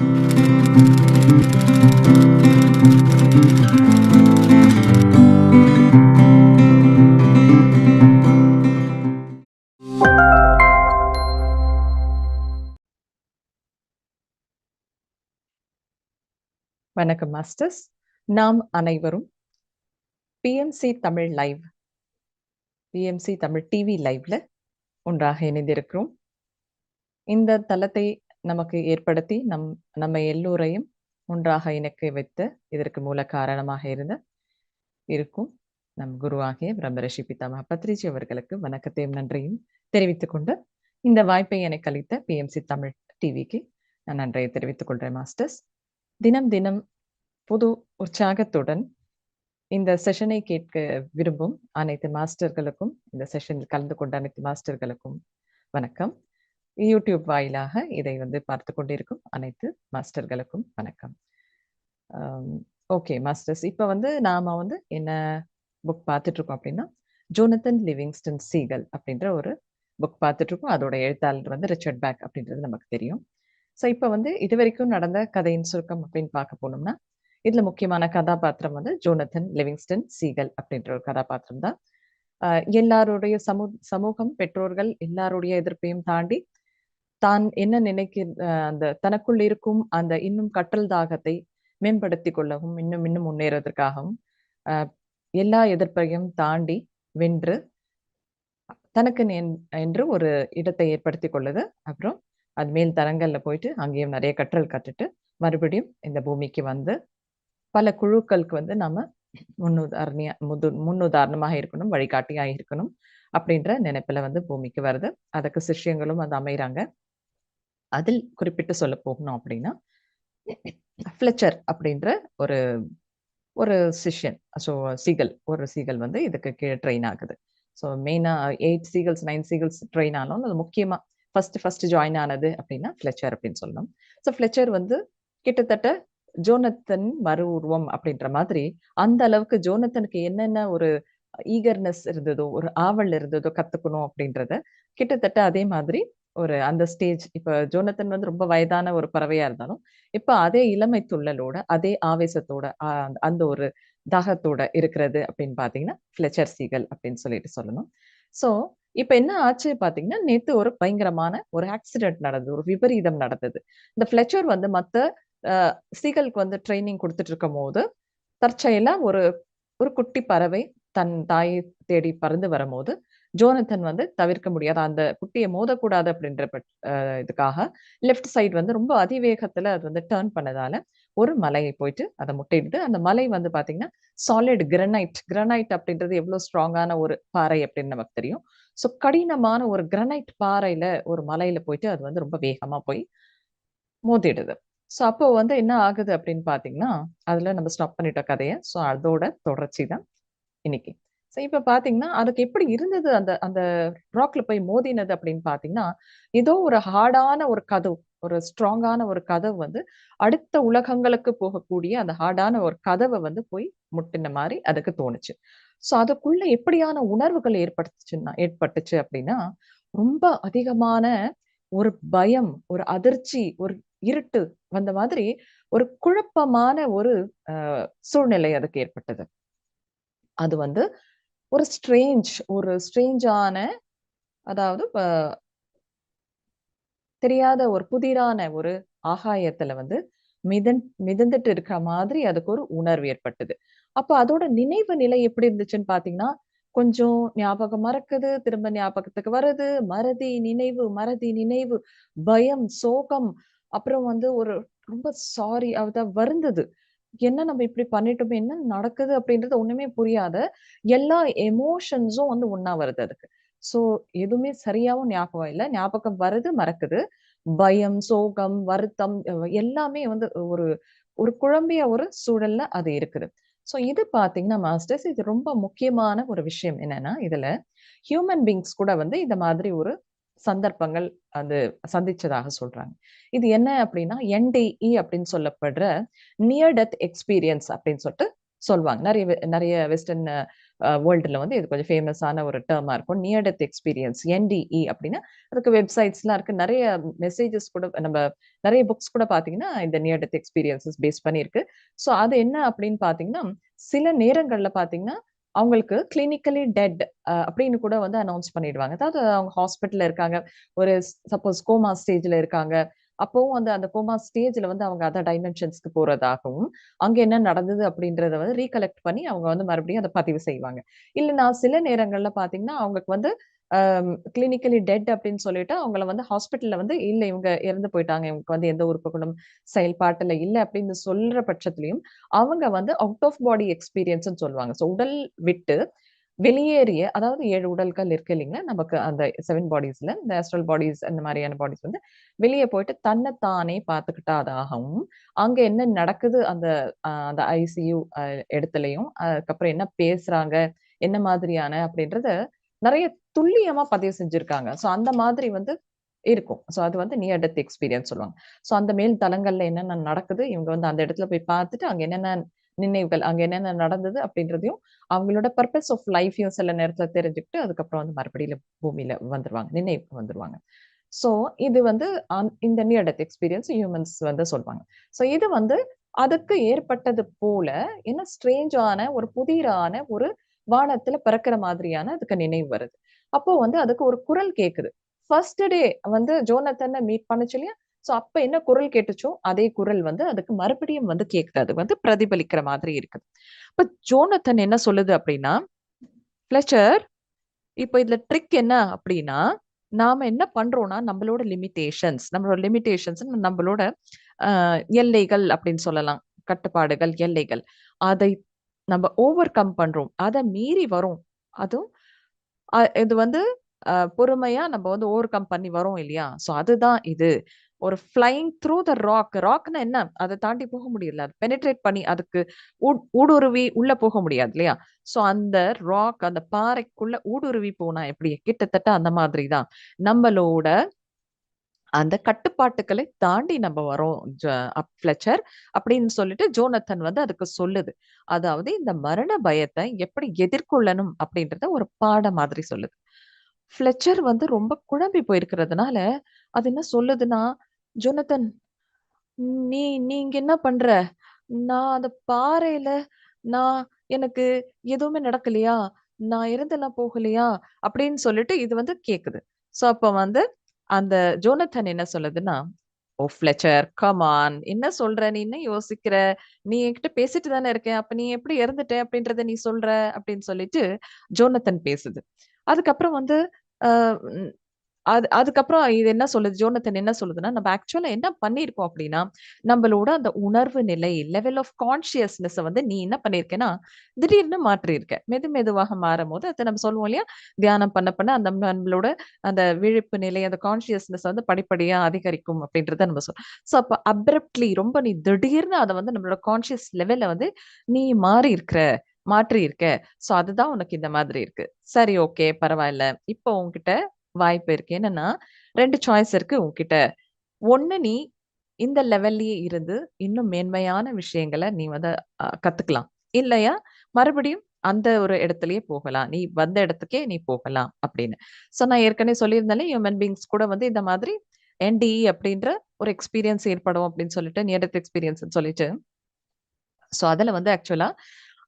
வணக்கம் மாஸ்டர்ஸ். நாம் அனைவரும் PMC Tamil live PMC Tamil TV லைவ்ல ஒன்றாக இணைந்திருக்கிறோம். இந்த தளத்தை நமக்கு ஏற்படுத்தி நம் நம்ம எல்லோரையும் ஒன்றாக இணைக்க வைத்த இதற்கு மூல காரணமாக இருந்த இருக்கும் நம் குருவாகிய பிரம்மரிஷி பிதாம பத்ரிஜி அவர்களுக்கு வணக்கத்தையும் நன்றியும் தெரிவித்துக் கொண்டு இந்த வாய்ப்பை எனக்கு அளித்த பிஎம்சி தமிழ் டிவிக்கு நான் நன்றியை தெரிவித்துக் கொள்கிறேன் மாஸ்டர்ஸ். தினம் தினம் புது உற்சாகத்துடன் இந்த செஷனை கேட்க விரும்பும் அனைத்து மாஸ்டர்களுக்கும் இந்த செஷனில் கலந்து கொண்ட அனைத்து மாஸ்டர்களுக்கும் வணக்கம். யூடியூப் வாயிலாக இதை வந்து பார்த்து கொண்டிருக்கும் அனைத்து மாஸ்டர்களுக்கும் வணக்கம். ஓகே மாஸ்டர்ஸ் இப்போ வந்து நாம வந்து என்ன புக் பார்த்துட்டு இருக்கோம் அப்படின்னா ஜோனத்தன் லிவிங்ஸ்டன் சீகல் அப்படின்ற ஒரு புக் பார்த்துட்டு இருக்கோம் அதோட எழுத்தாளர் வந்து ரிச்சர்ட் பேக் அப்படின்றது நமக்கு தெரியும். ஸோ இப்போ வந்து இது வரைக்கும் நடந்த கதையின் சுருக்கம் அப்படின்னு பார்க்க போனோம்னா இதுல முக்கியமான கதாபாத்திரம் வந்து ஜோனத்தன் லிவிங்ஸ்டன் சீகல் அப்படின்ற ஒரு கதாபாத்திரம் தான். எல்லாருடைய சமூ சமூகம் பெற்றோர்கள் எல்லாருடைய எதிர்ப்பையும் தாண்டி தான் என்ன நினைக்க அந்த தனக்குள் இருக்கும் அந்த இன்னும் கற்றல் தாகத்தை மேம்படுத்தி கொள்ளவும் இன்னும் இன்னும் முன்னேறதற்காகவும் எல்லா எதிர்ப்பையும் தாண்டி வென்று தனக்கு என்று ஒரு இடத்தை ஏற்படுத்தி கொள்ளுது. அப்புறம் அது மேல் தரங்கள்ல போயிட்டு அங்கேயும் நிறைய கற்றல் கற்றுட்டு மறுபடியும் இந்த பூமிக்கு வந்து பல குழுக்களுக்கு வந்து நம்ம முன்னுதாரணியா முது முன்னுதாரணமாக இருக்கணும் வழிகாட்டியாக இருக்கணும் அப்படின்ற நினைப்புல வந்து பூமிக்கு வருது. அதுக்கு சிஷ்யங்களும் வந்து அமைகிறாங்க அதில் குறிப்பிட்டு சொல்ல போகணும் அப்படின்னா ஃபிளச்சர் அப்படின்ற ஒரு ஒரு சிஷியன் ஸோ சீகல் ஒரு சீகல் வந்து இதுக்கு கீழே ட்ரெயின் ஆகுது. ஸோ மெயினாக eight seagulls nine seagulls train ஆனாலும் அது முக்கியமாக ஃபர்ஸ்ட் ஃபர்ஸ்ட் ஜாயின் ஆனது அப்படின்னா ஃபிளச்சர் அப்படின்னு சொல்லணும். ஸோ ஃபிளச்சர் வந்து கிட்டத்தட்ட ஜோனத்தன் மறு உருவம் அப்படின்ற மாதிரி அந்த அளவுக்கு ஜோனத்தனுக்கு என்னென்ன ஒரு ஈகர்னஸ் இருந்ததோ ஒரு ஆவல் இருந்ததோ கத்துக்கணும் அப்படின்றத கிட்டத்தட்ட அதே மாதிரி ஒரு அந்த ஸ்டேஜ் இப்ப ஜோனத்தன் வந்து ரொம்ப வயதான ஒரு பறவையா இருந்தாலும் இப்ப அதே இளமை துள்ளலோட அதே ஆவேசத்தோட அந்த ஒரு தாகத்தோட இருக்கிறது அப்படின்னு பாத்தீங்கன்னா ஃபிளச்சர் சீகல் அப்படின்னு சொல்லிட்டு சொல்லணும். சோ இப்ப என்ன ஆச்சு பாத்தீங்கன்னா நேத்து ஒரு பயங்கரமான ஒரு ஆக்சிடென்ட் நடந்தது ஒரு விபரீதம் நடந்தது. இந்த ஃபிளச்சர் வந்து மத்த சீகலுக்கு வந்து ட்ரைனிங் கொடுத்துட்டு இருக்கும் போது தற்செயலா ஒரு ஒரு குட்டி பறவை தன் தாயை தேடி பறந்து வரும்போது ஜோனத்தன் வந்து தவிர்க்க முடியாது. அந்த குட்டியை மோதக்கூடாது அப்படின்ற இதுக்காக லெஃப்ட் சைடு வந்து ரொம்ப அதிவேகத்துல அது வந்து டேர்ன் பண்ணதால ஒரு மலையை போயிட்டு அதை முட்டையிடுது அந்த மலை வந்து பாத்தீங்கன்னா சாலிட் கிரனைட் கிரனைட் அப்படின்றது எவ்வளவு ஸ்ட்ராங்கான ஒரு பாறை அப்படின்னு நமக்கு தெரியும். ஸோ கடினமான ஒரு கிரனைட் பாறையில ஒரு மலையில போயிட்டு அது வந்து ரொம்ப வேகமா போய் மோதிடுது. ஸோ அப்போ வந்து என்ன ஆகுது அப்படின்னு பாத்தீங்கன்னா அதுல நம்ம ஸ்டாப் பண்ணிட்ட கதையை. ஸோ அதோட தொடர்ச்சி தான் இன்னைக்கு. ஸோ இப்போ பார்த்தீங்கன்னா அதுக்கு எப்படி இருந்தது அந்த அந்த ராக்ல போய் மோதினது அப்படின்னு பார்த்தீங்கன்னா ஏதோ ஒரு ஹார்டான ஒரு கதவு ஒரு ஸ்ட்ராங்கான ஒரு கதவு வந்து அடுத்த உலகங்களுக்கு போகக்கூடிய அந்த ஹார்டான ஒரு கதவை வந்து போய் முட்டின மாதிரி அதுக்கு தோணுச்சு. ஸோ அதுக்குள்ள எப்படியான உணர்வுகள் ஏற்பட்டுச்சுன்னா ஏற்பட்டுச்சு அப்படின்னா ரொம்ப அதிகமான ஒரு பயம் ஒரு அதிர்ச்சி ஒரு இருட்டு வந்த மாதிரி ஒரு குழப்பமான ஒரு சூழ்நிலை அதுக்கு ஏற்பட்டது. அது வந்து ஒரு ஸ்ட்ரேஞ்ச் ஒரு ஸ்ட்ரேஞ்சான அதாவது தெரியாத ஒரு புதிரான ஒரு ஆகாயத்துல வந்து மிதன் மிதந்துட்டு இருக்கிற மாதிரி அதுக்கு ஒரு உணர்வு ஏற்பட்டது. அப்ப அதோட நினைவு நிலை எப்படி இருந்துச்சுன்னு பாத்தீங்கன்னா கொஞ்சம் ஞாபகம் மறக்குது திரும்ப ஞாபகத்துக்கு வருது மறதி நினைவு மறதி நினைவு பயம் சோகம் அப்புறம் வந்து ஒரு ரொம்ப சாரி அத வருந்தது. என்ன நம்ம இப்படி பண்ணிட்டோமே என்ன நடக்குது அப்படின்றது ஒண்ணுமே புரியாத எல்லா எமோஷன்ஸும் வந்து ஒன்னா வருது அதுக்கு. சோ எதுவுமே சரியாவும் ஞாபகம் இல்லை. ஞாபகம் வருது மறக்குது. பயம் சோகம் வருத்தம் எல்லாமே வந்து ஒரு ஒரு குழம்பிய ஒரு சூழல்ல அது இருக்குது. சோ இது பாத்தீங்கன்னா மாஸ்டர்ஸ் இது ரொம்ப முக்கியமான ஒரு விஷயம் என்னன்னா இதுல ஹியூமன் பீங்ஸ் கூட வந்து இந்த மாதிரி ஒரு சந்தர்ப்பங்கள் அது சந்திச்சதாக சொல்றாங்க. இது என்ன அப்படின்னா என்டிஇ அப்படின்னு சொல்லப்படுற நியர் டெத் எக்ஸ்பீரியன்ஸ் அப்படின்னு சொல்லிட்டு சொல்லுவாங்க. நிறைய நிறைய வெஸ்டர்ன் வேர்ல்டுல வந்து இது கொஞ்சம் ஃபேமஸான ஒரு டேர்மா இருக்கும். நியர் டெத் எக்ஸ்பீரியன்ஸ் என்டிஇ அப்படின்னா அதுக்கு வெப்சைட்ஸ்லாம் இருக்கு. நிறைய மெசேஜஸ் கூட நம்ம நிறைய புக்ஸ் கூட பாத்தீங்கன்னா இந்த நியர் டெத் எக்ஸ்பீரியன்ஸஸ் பேஸ் பண்ணியிருக்கு. ஸோ அது என்ன அப்படின்னு பாத்தீங்கன்னா சில நேரங்கள்ல பாத்தீங்கன்னா அவங்களுக்கு கிளினிக்கலி டெட் அப்படின்னு கூட வந்து அனௌன்ஸ் பண்ணிடுவாங்க. அதாவது அவங்க ஹாஸ்பிட்டல்ல இருக்காங்க. ஒரு சப்போஸ் கோமா ஸ்டேஜ்ல இருக்காங்க. அப்பவும் அந்த அந்த கோமா ஸ்டேஜ்ல வந்து அவங்க அதர் டைமென்ஷன்ஸ்க்கு போறதாகவும் அங்க என்ன நடந்தது அப்படின்றத வந்து ரீகலெக்ட் பண்ணி அவங்க வந்து மறுபடியும் அதை பதிவு செய்வாங்க. இல்லைன்னா சில நேரங்கள்ல பாத்தீங்கன்னா அவங்களுக்கு வந்து கிளினிக்கலி டெட் அப்படின்னு சொல்லிட்டு அவங்கள வந்து ஹாஸ்பிட்டல்ல வந்து இல்ல இவங்க இறந்து போயிட்டாங்க. இவங்களுக்கு வந்து எந்த உறுப்புகளும் செயல்பாட்டுல இல்ல அப்படின்னு சொல்ற பட்சத்திலையும் அவங்க வந்து அவுட் ஆஃப் பாடி எக்ஸ்பீரியன்ஸ் சொல்லுவாங்க. ஸோ உடல் விட்டு வெளியேறிய அதாவது ஏழு உடல்கள் இருக்கு இல்லைங்களா? நமக்கு அந்த செவன் பாடிஸ்ல இந்த ஆஸ்ட்ரல் பாடிஸ் அந்த மாதிரியான பாடிஸ் வந்து வெளியே போயிட்டு தன்னை தானே பார்த்துக்கிட்டாதாகவும் அங்க என்ன நடக்குது அந்த அந்த ஐசியூ இடத்துலயும் அதுக்கப்புறம் என்ன பேசுறாங்க என்ன மாதிரியான அப்படின்றத நிறைய துல்லியமா பதிவு செஞ்சிருக்காங்க. ஸோ அந்த மாதிரி வந்து இருக்கும். ஸோ அது வந்து நியர் டெத் எக்ஸ்பீரியன்ஸ் சொல்லுவாங்க. ஸோ அந்த மேல் தளங்கள்ல என்னென்ன நடக்குது இவங்க வந்து அந்த இடத்துல போய் பார்த்துட்டு அங்க என்னென்ன நினைவுகள் அங்க என்னென்ன நடந்தது அப்படின்றதையும் அவங்களோட பர்பஸ் ஆஃப் லைஃப்பையும் சில நேரத்தில் தெரிஞ்சுக்கிட்டு அதுக்கப்புறம் வந்து மறுபடியும் பூமியில வந்துருவாங்க நினைவுக்கு வந்துருவாங்க. ஸோ இது வந்து இந்த நியர் டெத் எக்ஸ்பீரியன்ஸ் ஹியூமன்ஸ் வந்து சொல்லுவாங்க ஸோ இது வந்து அதுக்கு ஏற்பட்டது போல என்ன ஸ்ட்ரேஞ்சான ஒரு புதிரான ஒரு வானத்துல பிறக்கிற மாதிரியான அதுக்கு நினைவு வருது. அப்போ வந்து அதுக்கு ஒரு குரல் கேக்குது. ஃபர்ஸ்ட் டே வந்து ஜோனத்தனை மீட் பண்ணுச்சு இல்லையா? சோ அப்ப என்ன குரல் கேட்டுச்சோ அதே குரல் வந்து அதுக்கு மறுபடியும் வந்து கேக்குது. அது வந்து பிரதிபலிக்கிற மாதிரி இருக்குது. இப்ப ஜோனத்தன் என்ன சொல்லுது அப்படின்னா பிளச்சர் இப்போ இதுல ட்ரிக் என்ன அப்படின்னா நாம என்ன பண்றோம்னா நம்மளோட லிமிட்டேஷன்ஸ் நம்மளோட லிமிட்டேஷன்ஸ் நம்மளோட எல்லைகள் அப்படின்னு சொல்லலாம். கட்டுப்பாடுகள் எல்லைகள். அதை நம்ம ஓவர் கம் பண்றோம். அதை மீறி வரும். அதுவும் இது வந்து பொறுமையா நம்ம வந்து ஓவர் கம் பண்ணி வரோம் இல்லையா? ஸோ அதுதான் இது. ஒரு ஃப்ளைங் த்ரூ த ராக் ராக்னா என்ன? அதை தாண்டி போக முடியல. அது பெனிட்ரேட் பண்ணி அதுக்கு ஊடுருவி உள்ள போக முடியாது இல்லையா? ஸோ அந்த ராக் அந்த பாறைக்குள்ள ஊடுருவி போனா எப்படி? கிட்டத்தட்ட அந்த மாதிரி தான் நம்மளோட அந்த கட்டுப்பாட்டுகளை தாண்டி நம்ம வரோம் ஃபிளச்சர் அப்படின்னு சொல்லிட்டு ஜோனத்தன் வந்து அதுக்கு சொல்லுது. அதாவது இந்த மரண பயத்தை எப்படி எதிர்கொள்ளணும் அப்படின்றத ஒரு பாடம் மாதிரி சொல்லுது. ஃபிளச்சர் வந்து ரொம்ப குழம்பி போயிருக்கிறதுனால அது என்ன சொல்லுதுன்னா ஜோனத்தன் நீ நீங்க என்ன பண்ற? நான் அந்த பாறையில நான் எனக்கு எதுவுமே நடக்கலையா? நான் இருந்தெல்லாம் போகலையா? அப்படின்னு சொல்லிட்டு இது வந்து கேக்குது. சோ அப்ப வந்து அந்த ஜோனத்தன் என்ன சொல்லுதுன்னா ஓ ஃபிளச்சர் கமான் என்ன சொல்ற? நீ என்ன யோசிக்கிற? நீ என்கிட்ட பேசிட்டு தானே இருக்கேன். அப்ப நீ எப்படி இறந்துட்ட? அப்படின்றத நீ சொல்ற? அப்படின்னு சொல்லிட்டு ஜோனத்தன் பேசுது. அதுக்கப்புறம் வந்து அது அதுக்கப்புறம் இது என்ன சொல்லுது? ஜோனத்தன் என்ன சொல்லுதுன்னா நம்ம ஆக்சுவலா என்ன பண்ணிருக்கோம் அப்படின்னா நம்மளோட அந்த உணர்வு நிலை லெவல் ஆஃப் கான்சியஸ்னஸ் வந்து நீ என்ன பண்ணிருக்கேன்னா திடீர்னு மாற்றிருக்க. மெது மெதுவாக மாறும் போது அதை நம்ம சொல்லுவோம் இல்லையா? தியானம் பண்ண பண்ண அந்த நம்மளோட அந்த விழிப்பு நிலை அந்த கான்சியஸ்னஸ் வந்து படிப்படியா அதிகரிக்கும் அப்படின்றத நம்ம சொல்லுவோம் ஸோ அப்போ அப்ரப்ட்லி ரொம்ப நீ திடீர்னு அதை வந்து நம்மளோட கான்சியஸ் லெவல்ல வந்து நீ மாறி இருக்கிற மாற்றி இருக்க சோ அதுதான் உனக்கு இந்த மாதிரி இருக்கு. சரி ஓகே பரவாயில்ல. இப்போ உங்ககிட்ட வாய்ப்பு இருக்கு. என்னன்னா ரெண்டு சாய்ஸ் இருக்கு உன்கிட்ட. ஒண்ணு நீ இந்த லெவல்லயே இருந்து இன்னும் மேன்மையான விஷயங்களை நீ வந்து கத்துக்கலாம். இல்லையா? மறுபடியும் அந்த ஒரு இடத்துலயே போகலாம். நீ வந்த இடத்துக்கே நீ போகலாம் அப்படின்னு. சோ நான் ஏற்கனவே சொல்லியிருந்தாலே ஹியூமன் பீங்ஸ் கூட வந்து இந்த மாதிரி என்டிஇ அப்படின்ற ஒரு எக்ஸ்பீரியன்ஸ் ஏற்படும் அப்படின்னு சொல்லிட்டு நியர் டெத் எக்ஸ்பீரியன்ஸ் சொல்லிட்டு. சோ அதுல வந்து ஆக்சுவலா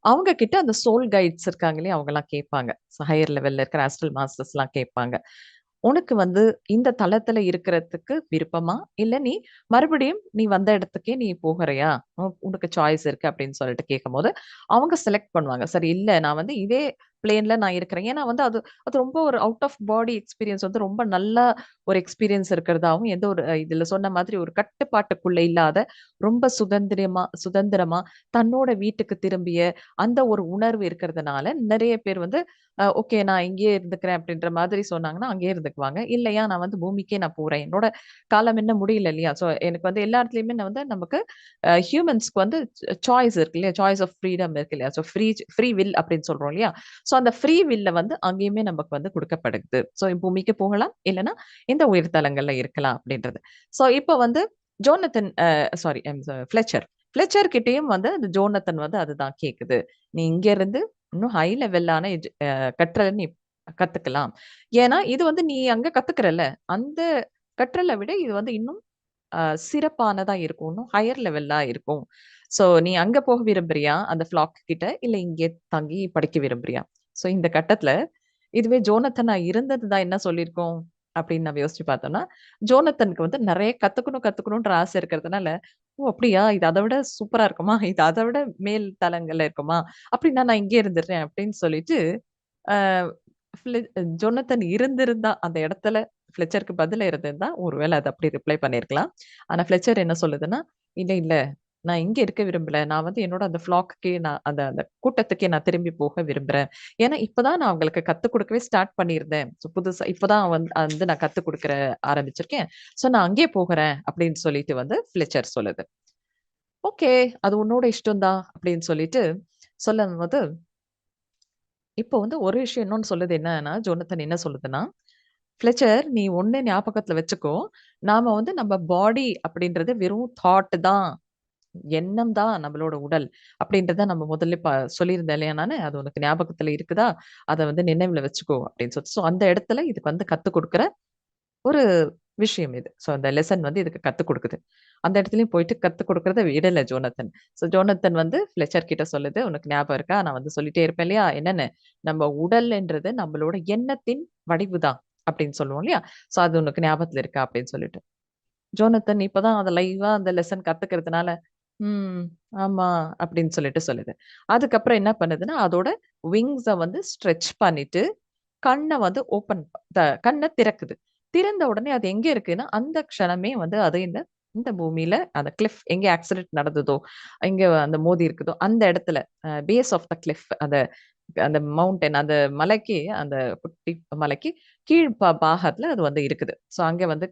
அவங்க கிட்ட அந்த சோல் கைட்ஸ் இருக்காங்களே அவங்கெல்லாம் அவங்க எல்லாம் கேட்பாங்க ஹையர் லெவல்ல இருக்கிற ஆஸ்ட்ரல் மாஸ்டர்ஸ் எல்லாம் கேட்பாங்க. உனக்கு வந்து இந்த தளத்துல இருக்கிறதுக்கு விருப்பமா? இல்ல நீ மறுபடியும் நீ வந்த இடத்துக்கே நீ போகிறையா? உனக்கு சாய்ஸ் இருக்கு அப்படின்னு சொல்லிட்டு கேட்கும் போது அவங்க செலக்ட் பண்ணுவாங்க. சரி இல்ல நான் வந்து இதே பிளேன்ல நான் இருக்கிறேன். ஏன்னா வந்து அது அது ரொம்ப ஒரு அவுட் ஆஃப் பாடி எக்ஸ்பீரியன்ஸ் வந்து ரொம்ப நல்ல ஒரு எக்ஸ்பீரியன்ஸ் இருக்கிறதாவும் எந்த ஒரு இதுல சொன்ன மாதிரி ஒரு கட்டுப்பாட்டுக்குள்ள இல்லாத ரொம்ப சுதந்திரமா சுதந்திரமா தன்னோட வீட்டுக்கு திரும்பிய அந்த ஒரு உணர்வு இருக்கிறதுனால நிறைய பேர் வந்து ஓகே நான் இங்கேயே இருந்துக்கிறேன் அப்படின்ற மாதிரி சொன்னாங்கன்னா அங்கேயே இருந்துக்குவாங்க. இல்லையா நான் வந்து பூமிக்கே நான் போறேன். என்னோட காலம் என்ன முடியல இல்லையா? ஸோ எனக்கு வந்து எல்லா இடத்துலயுமே நான் வந்து நமக்கு ஹியூமன்ஸ்க்கு வந்து சாய்ஸ் இருக்கு இல்லையா? சாய்ஸ் ஆஃப் ஃப்ரீடம் இருக்கு இல்லையா? ஸோ ஃப்ரீ ஃப்ரீ வில் அப்படின்னு சொல்றோம் இல்லையா? ஸோ அந்த ஃப்ரீ வில்ல வந்து அங்கேயுமே நமக்கு வந்து கொடுக்கப்படுது ஸோ பூமிக்கு போகலாம் இல்லைன்னா இந்த உயிர்த்தலங்கள்ல இருக்கலாம் அப்படின்றது ஸோ இப்போ வந்து ஜோனத்தன் சாரி ஃபிளச்சர் ஃபிளச்சர் கிட்டேயும் வந்து அந்த ஜோனத்தன் வந்து அதுதான் கேக்குது நீ இங்க இருந்து இன்னும் ஹை லெவல்லான கற்றலை நீ கத்துக்கலாம். ஏன்னா, இது வந்து நீ அங்க கத்துக்கிறல்ல. அந்த கற்றலை விட இது வந்து இன்னும் சிறப்பானதா இருக்கும். இன்னும் ஹையர் லெவல்லா இருக்கும். ஸோ நீ அங்க போக விரும்புறியா? அந்த ஃபிளாக் கிட்ட. இல்ல இங்கே தங்கி படிக்க விரும்புறியா? ஸோ இந்த கட்டத்துல, இதுவே ஜோனத்தனா தான் என்ன சொல்லியிருக்கோம் அப்படின்னு நம்ம யோசிச்சு பார்த்தோம்னா, ஜோனத்தனுக்கு வந்து நிறைய கத்துக்கணும் கத்துக்கணும்ன்ற ஆசை இருக்கிறதுனால, "ஓ! அப்படியா? இது அதை விட சூப்பரா இருக்குமா? இது அத விட மேல் தளங்கள்ல இருக்குமா? அப்படின்னா நான் இங்கேயே இருந்துடுறேன்." அப்படின்னு சொல்லிட்டு, அ ஜோனத்தன் இருந்திருந்தா அந்த இடத்துல ஃப்ளெச்சருக்கு பதில இருந்திருந்தா, ஒருவேளை அது அப்படி ரிப்ளை பண்ணியிருக்கலாம். ஆனா ஃப்ளெச்சர் என்ன சொல்லுதுன்னா, இல்லை இல்ல. நான் இங்க இருக்க விரும்பல. நான் வந்து என்னோட அந்த ஃப்ளாக்குக்கே நான் அந்த அந்த கூட்டத்துக்கே நான் திரும்பி போக விரும்புறேன். ஏன்னா, இப்பதான் நான் அவங்களுக்கு கத்துக் குடுக்கவே ஸ்டார்ட் பண்ணியிருந்தேன். ஸோ புதுசா இப்பதான் வந்து வந்து நான் கத்துக் குடுக்குற ஆரம்பிச்சிருக்கேன். ஸோ நான் அங்கேயே போகிறேன் அப்படின்னு சொல்லிட்டு வந்து ஃப்ளெச்சர் சொல்லுது. "ஓகே. அது உன்னோட இஷ்டம் தான்." அப்படின்னு சொல்லிட்டு சொல்லும் போது இப்போ வந்து ஒரு விஷயம் இன்னொன்னு சொல்லுது என்னன்னா, ஜோனத்தன் என்ன சொல்லுதுன்னா, ஃபிளச்சர் நீ ஒன்று ஞாபகத்துல வச்சுக்கோ. நாம வந்து நம்ம பாடி அப்படின்றது வெறும் தாட் தான். எண்ணம் தான் நம்மளோட உடல்." அப்படின்றத நம்ம முதல்ல ப சொல்லியிருந்தேன் இல்லையா நானு? அது உனக்கு ஞாபகத்துல இருக்குதா? அதை வந்து நினைவுல வச்சுக்கோ அப்படின்னு சொல்லிட்டு. ஸோ அந்த இடத்துல இதுக்கு வந்து கத்துக் கொடுக்குற ஒரு விஷயம் இது. ஸோ அந்த லெசன் வந்து இதுக்கு கத்து கொடுக்குது அந்த இடத்துலயும் போயிட்டு கத்து கொடுக்கறத விடல ஜோனத்தன். ஸோ ஜோனத்தன் வந்து ஃப்ளெச்சர் கிட்ட சொல்லுது, "உனக்கு ஞாபகம் இருக்கா? நான் வந்து சொல்லிட்டே இருப்பேன் இல்லையா? என்னன்னு? நம்ம உடல்ன்றது நம்மளோட எண்ணத்தின் வடிவு தான்." அப்படின்னு சொல்லுவோம் இல்லையா? ஸோ அது உனக்கு ஞாபகத்துல இருக்கா? அப்படின்னு சொல்லிட்டு. ஜோனத்தன் இப்பதான் அதை அத லைவா அந்த லெசன் கத்துக்கிறதுனால, "ம். ஆமா." அப்படின்னு சொல்லிட்டு சொல்லுது. அதுக்கப்புறம் என்ன பண்ணுதுன்னா, அதோட விங்ஸ வந்து ஸ்ட்ரெச் பண்ணிட்டு, கண்ண வந்து ஓப்பன் த கண்ண திறக்குது. திறந்த உடனே அது எங்க இருக்குன்னா, அந்த க்ஷணமே வந்து அது இந்த இந்த பூமியில அந்த கிளிஃப் எங்க ஆக்சிடென்ட் நடந்ததோ, எங்க அந்த மோதி இருக்குதோ, அந்த இடத்துல a base of the cliff அந்த அந்த மவுண்டன் அந்த மலைக்கு அந்த குட்டி மலைக்கு கீழ் பா பாகத்துல அது வந்து இருக்குது. ஸோ அங்க வந்து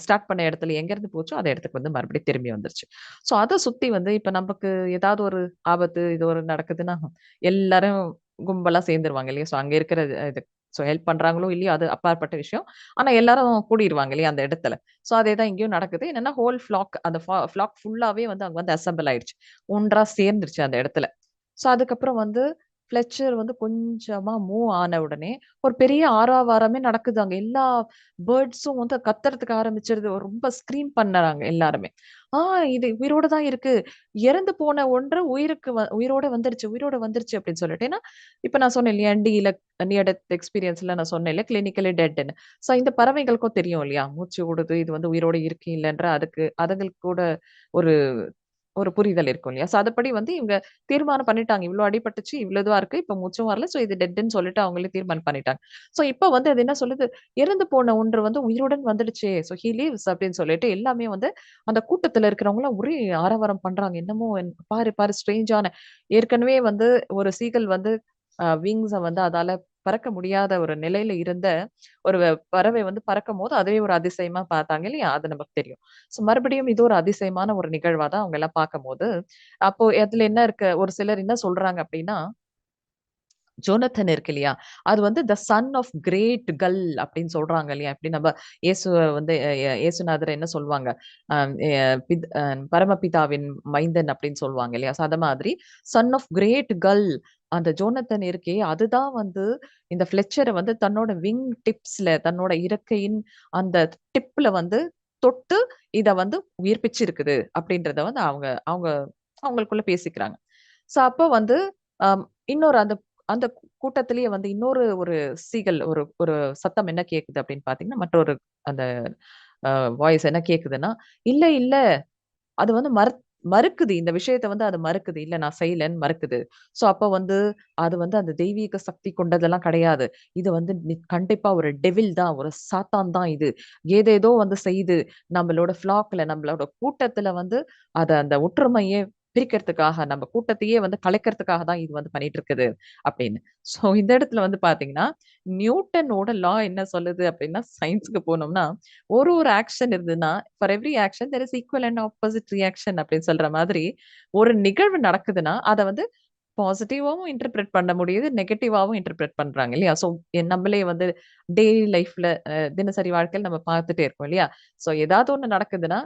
ஸ்டார்ட் பண்ண இடத்துல எங்கேருந்து போச்சோ, அந்த இடத்துக்கு வந்து மறுபடியும் திரும்பி வந்துருச்சு. ஸோ அதை சுற்றி வந்து இப்போ நமக்கு ஏதாவது ஒரு ஆபத்து, இது ஒரு நடக்குதுன்னா, எல்லாரும் கும்பலாக சேர்ந்துருவாங்க இல்லையா? ஸோ அங்கே இருக்கிற இது ஸோ ஹெல்ப் பண்ணுறாங்களோ இல்லையோ அது அப்பாற்பட்ட விஷயம். ஆனால் எல்லாரும் கூடிடுவாங்க இல்லையா அந்த இடத்துல. ஸோ அதே தான் இங்கேயும் நடக்குது. என்னென்னா ஹோல் ஃப்ளாக் அந்த ஃபா ஃப்ளாக் ஃபுல்லாகவே வந்து அங்கே வந்து அசம்பிள் ஆயிடுச்சு. ஒன்றா சேர்ந்துருச்சு அந்த இடத்துல. ஸோ அதுக்கப்புறம் வந்து ஃப்ளெச்சர் வந்து கொஞ்சமா மூவ் ஆன உடனே, ஒரு பெரிய ஆறாவாரமே நடக்குது. அங்க எல்லா பேர்ட்ஸும் வந்து கத்துறதுக்கு ஆரம்பிச்சிருது ரொம்ப ஸ்க்ரீம் பண்ணறாங்க எல்லாருமே. ஆஹ் இது உயிரோட தான் இருக்கு. இறந்து போன ஒன்று உயிருக்கு வ உயிரோட வந்துருச்சு, உயிரோட வந்துருச்சு." அப்படின்னு சொல்லிட்டு. ஏன்னா, இப்ப நான் சொன்னேன் இல்லையா? NDல நியர் டெத் எக்ஸ்பீரியன்ஸ்ல நான் சொன்னேன் இல்லை கிளினிக்கலி டெட்னு ஸோ இந்த பறவைகளுக்கும் தெரியும் இல்லையா? மூச்சு விடுது, இது வந்து உயிரோட இருக்கு, இல்லைன்ற அதுக்கு அதுங்களுக்கு கூட ஒரு ஒரு புரிதல் இருக்கும் இல்லையா? ஸோ அதுபடி வந்து இவங்க தீர்மானம் பண்ணிட்டாங்க. இவ்ளோ அடிபட்டுச்சு, இவ்ளோ இதுவா இருக்கு. இப்ப மூச்சும் வரல. ஸோ இது டெட்னு சொல்லிட்டு அவங்களே தீர்மானம் பண்ணிட்டாங்க. ஸோ இப்ப வந்து அது என்ன சொல்லுது, இறந்து போன ஒன்று வந்து உயிருடன் வந்துடுச்சே! ஸோ ஹி லீவ்ஸ் அப்படின்னு சொல்லிட்டு எல்லாமே வந்து அந்த கூட்டத்துல இருக்கிறவங்கலாம் ஒரே ஆரவாரம் பண்றாங்க. என்னமோ என் பாரு பாரு ஸ்ட்ரேஞ்சான ஏற்கனவே வந்து ஒரு சீகல் வந்து அ விங்ஸ வந்து அதால பறக்க முடியாத ஒரு நிலையில இருந்த ஒரு பறவை வந்து பறக்கும்போது, அதே ஒரு அதிசயமா பார்த்தாங்க இல்லையா? அது நமக்கு தெரியும். ஸோ மறுபடியும் இது ஒரு அதிசயமான ஒரு நிகழ்வா தான் அவங்க எல்லாம் பார்க்கும்போது, அப்போ அதுல என்ன இருக்கு ஒரு சிலர் என்ன சொல்றாங்க அப்படின்னா, ஜோனத்தன் இருக்கு இல்லையா? அது வந்து த சன் ஆஃப் கிரேட் கல் அப்படின்னு சொல்றாங்க இல்லையா? எப்படி நம்ம இயேசு வந்து இயேசுநாதர் என்ன சொல்லுவாங்க பரமபிதாவின் மைந்தன் அப்படின்னு சொல்லுவாங்க இல்லையா? ஸோ அத மாதிரி சன் ஆஃப் கிரேட் கல் அந்த ஜோனத்தன் இருக்கே, அதுதான் வந்து இந்த ஃபிளெச்சரை வந்து தன்னோட விங் டிப்ஸ்ல தன்னோட இறக்கையின் அந்த டிப்ல வந்து தொட்டு இத வந்து உயிர்ப்பிச்சிருக்குது அப்படின்றத வந்து அவங்க அவங்க அவங்களுக்குள்ள பேசிக்கிறாங்க. ஸோ அப்போ வந்து இன்னொரு அந்த அந்த கூட்டத்திலேயே வந்து இன்னொரு ஒரு சீகல் ஒரு ஒரு சத்தம் என்ன கேக்குது அப்படின்னு பாத்தீங்கன்னா மற்றொரு அந்த வாய்ஸ் என்ன கேக்குதுன்னா "இல்ல, இல்ல அது வந்து மறு மறுக்குது. இந்த விஷயத்த வந்து அது மறுக்குது. இல்ல நான் செய்யலன்னு மறுக்குது. சோ அப்ப வந்து அது வந்து அந்த தெய்வீக சக்தி கொண்டதெல்லாம் கிடையாது. இது வந்து கண்டிப்பா ஒரு டெவில் தான். ஒரு சாத்தான் தான் இது. ஏதேதோ வந்து செய்யுது. நம்மளோட ஃபிளாக்ல நம்மளோட கூட்டத்துல வந்து அத அந்த ஒற்றுமையே பிரிக்கிறதுக்காக, நம்ம கூட்டத்தையே வந்து கலைக்கிறதுக்காக தான் இது வந்து பண்ணிட்டு இருக்குது." அப்படின்னு. ஸோ இந்த இடத்துல வந்து பாத்தீங்கன்னா நியூட்டனோட லா என்ன சொல்லுது அப்படின்னா, சயின்ஸ்க்கு போனோம்னா, ஒரு ஒரு ஆக்ஷன் இருந்ததுன்னா, for every action there is equal and opposite reaction அப்படின்னு சொல்ற மாதிரி, ஒரு நிகழ்வு நடக்குதுன்னா, அத வந்து பாசிட்டிவாகவும் இன்டர்பிரேட் பண்ண முடியுது. நெகட்டிவாகவும் இன்டர்பிரேட் பண்றாங்க இல்லையா? ஸோ நம்மளே வந்து டெய்லி லைஃப்ல தினசரி வாழ்க்கையில் நம்ம பார்த்துட்டே இருக்கோம் இல்லையா? ஸோ ஏதாவது ஒன்று நடக்குதுன்னா,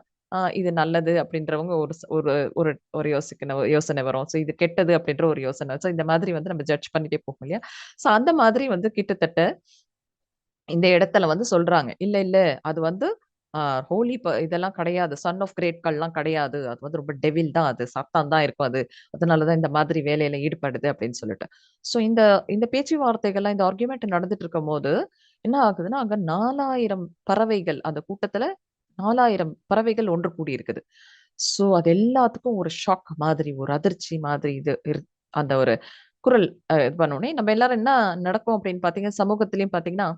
இது நல்லது அப்படின்றவங்க ஒரு ஒரு ஒரு ஒரு யோசிக்கணும் யோசனை வரும். ஸோ இது கெட்டது அப்படின்ற ஒரு யோசனை. ஸோ இந்த மாதிரி வந்து நம்ம ஜட்ஜ் பண்ணிட்டே போகும் இல்லையா? ஸோ அந்த மாதிரி வந்து கிட்டத்தட்ட இந்த இடத்துல வந்து சொல்றாங்க. இல்ல, இல்ல அது வந்து ஹோலி இதெல்லாம் கிடையாது. சன் ஆஃப் கிரேட்கள்லாம் கிடையாது. அது வந்து ரொம்ப டெவில் தான் அது. சத்தான் தான் இருக்கும் அது. அதனாலதான் இந்த மாதிரி வேலையில ஈடுபடுது அப்படின்னு சொல்லிட்டு. ஸோ இந்த இந்த பேச்சுவார்த்தைகள்லாம் இந்த ஆர்குமெண்ட் நடந்துட்டு இருக்கும்போது, என்ன ஆகுதுன்னா, அங்க 4000 பறவைகள் அந்த கூட்டத்துல 4000 பறவைகள் ஒன்று கூடி இருக்குது. ஸோ அது எல்லாத்துக்கும் ஒரு ஷாக் மாதிரி, ஒரு அதிர்ச்சி மாதிரி இது இரு அந்த ஒரு குரல் இது பண்ணோடனே நம்ம எல்லாரும் என்ன நடக்கும் அப்படின்னு பார்த்தீங்கன்னா, சமூகத்திலையும் பார்த்தீங்கன்னா,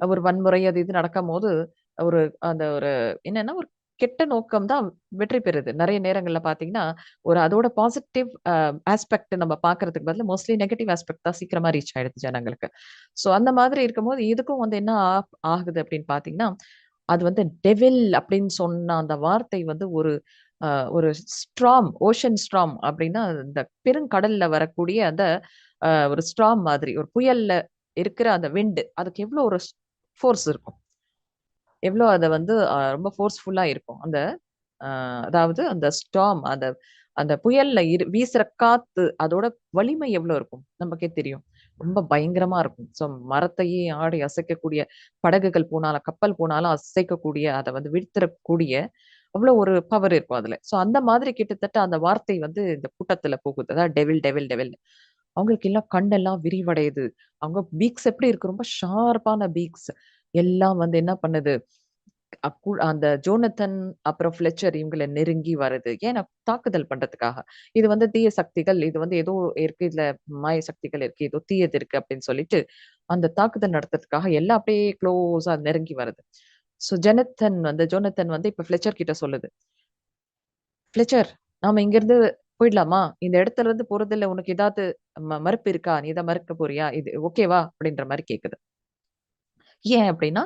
ஒரு வன்முறை அது இது நடக்கும் போது ஒரு அந்த ஒரு என்னன்னா, ஒரு கெட்ட நோக்கம் தான் வெற்றி பெறுது. நிறைய நேரங்கள்ல பார்த்தீங்கன்னா, ஒரு அதோட பாசிட்டிவ் ஆஸ்பெக்ட் நம்ம பார்க்கறதுக்கு பதில் மோஸ்ட்லி நெகட்டிவ் ஆஸ்பெக்ட் தான் சீக்கிரமா ரீச் ஆயிடுது ஜனங்களுக்கு. ஸோ அந்த மாதிரி இருக்கும்போது, இதுக்கும் வந்து என்ன ஆ ஆகுது அப்படின்னு பார்த்தீங்கன்னா, அது வந்து டெவில் அப்படின்னு சொன்ன அந்த வார்த்தை வந்து ஒரு ஒரு ஸ்ட்ராம் ஓஷன் ஸ்ட்ராம் அப்படின்னா, இந்த பெருங்கடல்ல வரக்கூடிய அந்த ஒரு ஸ்ட்ராம் மாதிரி, ஒரு புயல்ல இருக்கிற அந்த விண்டு அதுக்கு எவ்வளோ ஒரு ஃபோர்ஸ் இருக்கும். எவ்வளோ அதை வந்து ரொம்ப ஃபோர்ஸ்ஃபுல்லா இருக்கும். அந்த அதாவது அந்த ஸ்டாம் அந்த அந்த புயல்ல இரு வீசுற காத்து, அதோட வலிமை எவ்வளோ இருக்கும்? நமக்கே தெரியும். ரொம்ப பயங்கரமா இருக்கும். ஸோ மரத்தையே ஆடி அசைக்கக்கூடிய படகுகள் போனாலும், கப்பல் போனாலும் அசைக்கக்கூடிய, அத வந்து வீழ்த்தறக்கூடிய அவ்வளோ ஒரு பவர் இருக்கும் அதுல. ஸோ அந்த மாதிரி கிட்டத்தட்ட அந்த வார்த்தை வந்து இந்த கூட்டத்துல போகுது. அதாவது டெவில், டெவில், டெவில். அவங்களுக்கு எல்லாம் கண்ணெல்லாம் விரிவடையுது. அவங்க பீக்ஸ் எப்படி இருக்கு? ரொம்ப ஷார்ப்பான பீக்ஸ். எல்லாம் வந்து என்ன பண்ணுது? அந்த ஜோனத்தன், அப்புறம் ஃபிளெச்சர் இவங்கள நெருங்கி வருது. ஏன்னா தாக்குதல் பண்றதுக்காக. இது வந்து தீய சக்திகள். இது வந்து ஏதோ இருக்கு. இதுல மாய சக்திகள் இருக்கு. ஏதோ தீயது இருக்கு அப்படின்னு சொல்லிட்டு, அந்த தாக்குதல் நடத்துறதுக்காக எல்லாம் அப்படியே க்ளோஸா நெருங்கி வருது. ஸோ ஜெனத்தன் வந்து ஜோனத்தன் வந்து இப்ப ஃபிளெச்சர் கிட்ட சொல்லுது. ஃபிளெச்சர் நாம இங்கிருந்து போயிடலாமா? இந்த இடத்துல இருந்து போறதுல உனக்கு ஏதாவது ம மறுப்பு இருக்கா? நீ இதை மறுக்க போறியா? இது ஓகேவா?" அப்படின்ற மாதிரி கேக்குது. ஏன் அப்படின்னா,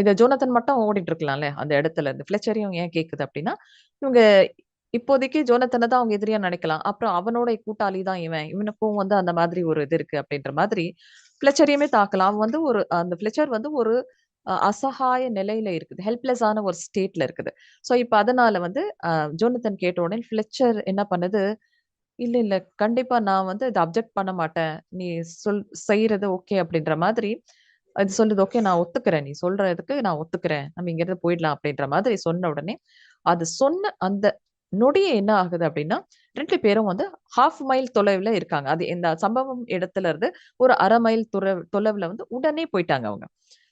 இத ஜோனத்தன் மட்டும் ஓடிட்டு இருக்கலாம்ல, அந்த இடத்துல இருந்து. ஃபிளச்சரியும் ஏன் கேக்குது அப்படின்னா, இவங்க இப்போதைக்கு ஜோனத்தனை தான் அவங்க எதிரியா நினைக்கலாம். அப்புறம் அவனோட கூட்டாளி தான் இவன். இவனுக்கும் வந்து அந்த மாதிரி ஒரு இது இருக்கு அப்படின்ற மாதிரி, ஃப்ளெச்சரையுமே தாக்கலாம். அவன் வந்து ஒரு அந்த ஃப்ளெச்சர் வந்து ஒரு அசகாய நிலையில இருக்குது. ஹெல்ப்லெஸ்ஸான ஒரு ஸ்டேட்ல இருக்குது. ஸோ இப்ப அதனால வந்து ஜோனத்தன் கேட்ட உடனே ஃப்ளெச்சர் என்ன பண்ணுது, "இல்ல, இல்ல. கண்டிப்பா நான் வந்து இத அப்ஜெக்ட் பண்ண மாட்டேன். நீ சொல் செய்யறது ஓகே." அப்படின்ற மாதிரி அது சொல்லுது. "ஓகே நான் ஒத்துக்கிறேன். நீ சொல்றதுக்கு நான் ஒத்துக்கிறேன். நம்ம இங்க இருந்து போயிடலாம்." அப்படின்ற மாதிரி சொன்ன உடனே, அது சொன்ன அந்த நொடியே என்ன ஆகுது அப்படின்னா, ரெண்டு பேரும் வந்து 1/2 மைல் தொலைவுல இருக்காங்க. அது இந்த சம்பவம் இடத்துல இருந்து ஒரு அரை மைல் துறை தொலைவுல வந்து உடனே போயிட்டாங்க அவங்க.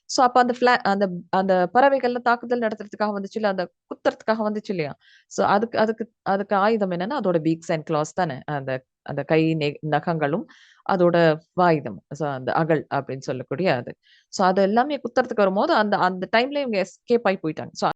ஸோ அப்ப அந்த ஃபிளா அந்த அந்த பறவைகள்ல தாக்குதல் நடத்துறதுக்காக வந்துச்சுல்ல, அந்த குத்துறதுக்காக வந்துச்சு இல்லையா? ஸோ அதுக்கு அதுக்கு அதுக்கு ஆயுதம் என்னன்னா, அதோட பீக்ஸ் அண்ட் கிளாஸ் தானே. அந்த அந்த கை நகங்களும், அதோட வாயுதம். ஸோ அந்த அகல் அப்படின்னு சொல்லக்கூடிய அது. ஸோ அது எல்லாமே குத்துறதுக்கு வரும்போது, அந்த அந்த டைம்ல இவங்க எஸ்கேப் ஆயி போயிட்டாங்க. ஸோ